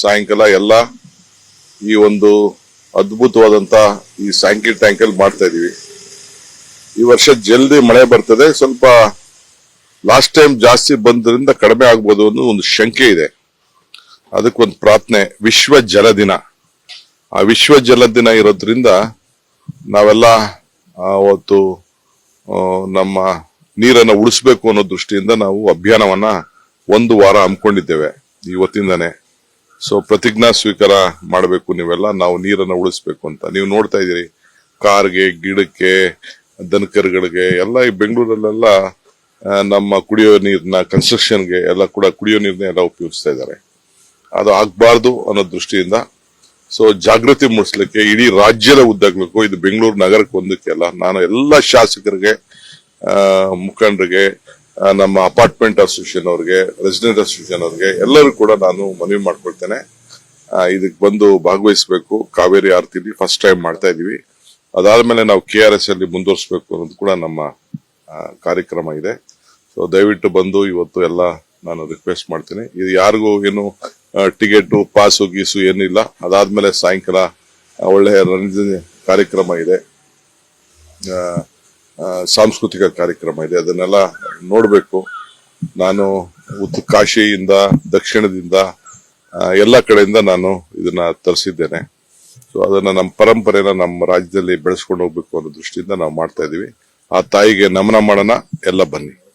ಸಾಯಂಕಾಲ ಎಲ್ಲ ಈ ಒಂದು ಅದ್ಭುತವಾದಂತ ಈ ಸ್ಯಾಂಕಿ ಟ್ಯಾಂಕ್ ಅಲ್ಲಿ ಮಾಡ್ತಾ ಇದೀವಿ. ಈ ವರ್ಷ ಜಲ್ದಿ ಮಳೆ ಬರ್ತದೆ. ಸ್ವಲ್ಪ ಲಾಸ್ಟ್ ಟೈಮ್ ಜಾಸ್ತಿ ಬಂದ್ರಿಂದ ಕಡಿಮೆ ಆಗ್ಬೋದು ಅನ್ನೋ ಒಂದು ಶಂಕೆ ಇದೆ. ಅದಕ್ಕೊಂದು ಪ್ರಾರ್ಥನೆ. ವಿಶ್ವ ಜಲ ದಿನ. ಆ ವಿಶ್ವ ಜಲ ದಿನ ಇರೋದ್ರಿಂದ ನಾವೆಲ್ಲ ಅವತ್ತು ನಮ್ಮ ನೀರನ್ನ ಉಳಿಸ್ಬೇಕು ಅನ್ನೋ ದೃಷ್ಟಿಯಿಂದ ನಾವು ಅಭಿಯಾನವನ್ನ ಒಂದು ವಾರ ಹಮ್ಮಿಕೊಂಡಿದ್ದೇವೆ. ಇವತ್ತಿಂದಾನೆ. ಸೊ ಪ್ರತಿಜ್ಞಾ ಸ್ವೀಕಾರ ಮಾಡಬೇಕು ನೀವೆಲ್ಲ, ನಾವು ನೀರನ್ನು ಉಳಿಸ್ಬೇಕು ಅಂತ. ನೀವು ನೋಡ್ತಾ ಇದ್ದೀರಿ, ಕಾರ್ಗೆ, ಗಿಡಕ್ಕೆ, ದನಕರುಗಳಿಗೆ, ಎಲ್ಲ ಈ ಬೆಂಗಳೂರಲ್ಲೆಲ್ಲ ನಮ್ಮ ಕುಡಿಯೋ ನೀರನ್ನ ಕನ್ಸ್ಟ್ರಕ್ಷನ್ಗೆ ಎಲ್ಲ ಕೂಡ ಕುಡಿಯೋ ನೀರನ್ನ ಎಲ್ಲ ಉಪಯೋಗಿಸ್ತಾ ಇದ್ದಾರೆ. ಅದು ಆಗ್ಬಾರ್ದು ಅನ್ನೋ ದೃಷ್ಟಿಯಿಂದ. ಸೊ ಜಾಗೃತಿ ಮೂಡಿಸ್ಲಿಕ್ಕೆ ಇಡೀ ರಾಜ್ಯದ ಉದ್ದಕ್ಕೂ ಇದು ಬೆಂಗಳೂರು ನಗರಕ್ಕೆ ಒಂದಕ್ಕೆ ಅಲ್ಲ ನಾನು ಎಲ್ಲ ಶಾಸಕರಿಗೆ ಮುಖಂಡರಿಗೆ ನಮ್ಮ ಅಪಾರ್ಟ್ಮೆಂಟ್ ಅಸೋಸಿಯೇಷನ್ ಅವ್ರಿಗೆ, ರೆಸಿಡೆಂಟ್ ಅಸೋಸಿಯೇಷನ್ ಅವ್ರಿಗೆ ಎಲ್ಲರೂ ಕೂಡ ನಾನು ಮನವಿ ಮಾಡ್ಕೊಳ್ತೇನೆ. ಇದಕ್ಕೆ ಬಂದು ಭಾಗವಹಿಸಬೇಕು. ಕಾವೇರಿ ಆರತಿಲಿ ಫಸ್ಟ್ ಟೈಮ್ ಮಾಡ್ತಾ ಇದೀವಿ. ಅದಾದ್ಮೇಲೆ ನಾವು ಕೆ ಆರ್ ಎಸ್ ಅಲ್ಲಿ ಮುಂದುವರಿಸಬೇಕು ಅನ್ನೋದು ಕೂಡ ನಮ್ಮ ಕಾರ್ಯಕ್ರಮ ಇದೆ. ಸೊ ದಯವಿಟ್ಟು ಬಂದು ಇವತ್ತು ಎಲ್ಲ ನಾನು ರಿಕ್ವೆಸ್ಟ್ ಮಾಡ್ತೀನಿ. ಇದು ಯಾರಿಗೂ ಏನು ಟಿಕೆಟ್ ಪಾಸು ಗೀಸು ಏನಿಲ್ಲ. ಅದಾದ್ಮೇಲೆ ಸಾಯಂಕಾಲ ಒಳ್ಳೆಯ ಒಳ್ಳೆ ರಂಜನೆ ಕಾರ್ಯಕ್ರಮ ಇದೆ. ಸಾಂಸ್ಕೃತಿಕ ಕಾರ್ಯಕ್ರಮ ಇದೆ. ಅದನ್ನೆಲ್ಲ ನೋಡಬೇಕು. ನಾನು ಉತ್ತ ಕಾಶಿಯಿಂದ, ದಕ್ಷಿಣದಿಂದ ಎಲ್ಲ ಕಡೆಯಿಂದ ನಾನು ಇದನ್ನ ತರಿಸಿದ್ದೇನೆ. ಸೊ ಅದನ್ನ ನಮ್ಮ ಪರಂಪರೆನ ನಮ್ಮ ರಾಜ್ಯದಲ್ಲಿ ಬೆಳೆಸ್ಕೊಂಡು ಹೋಗ್ಬೇಕು ಅನ್ನೋ ದೃಷ್ಟಿಯಿಂದ ನಾವು ಮಾಡ್ತಾ ಇದೀವಿ. ಆ ತಾಯಿಗೆ ನಮನ ಮಾಡೋಣ. ಎಲ್ಲ ಬನ್ನಿ.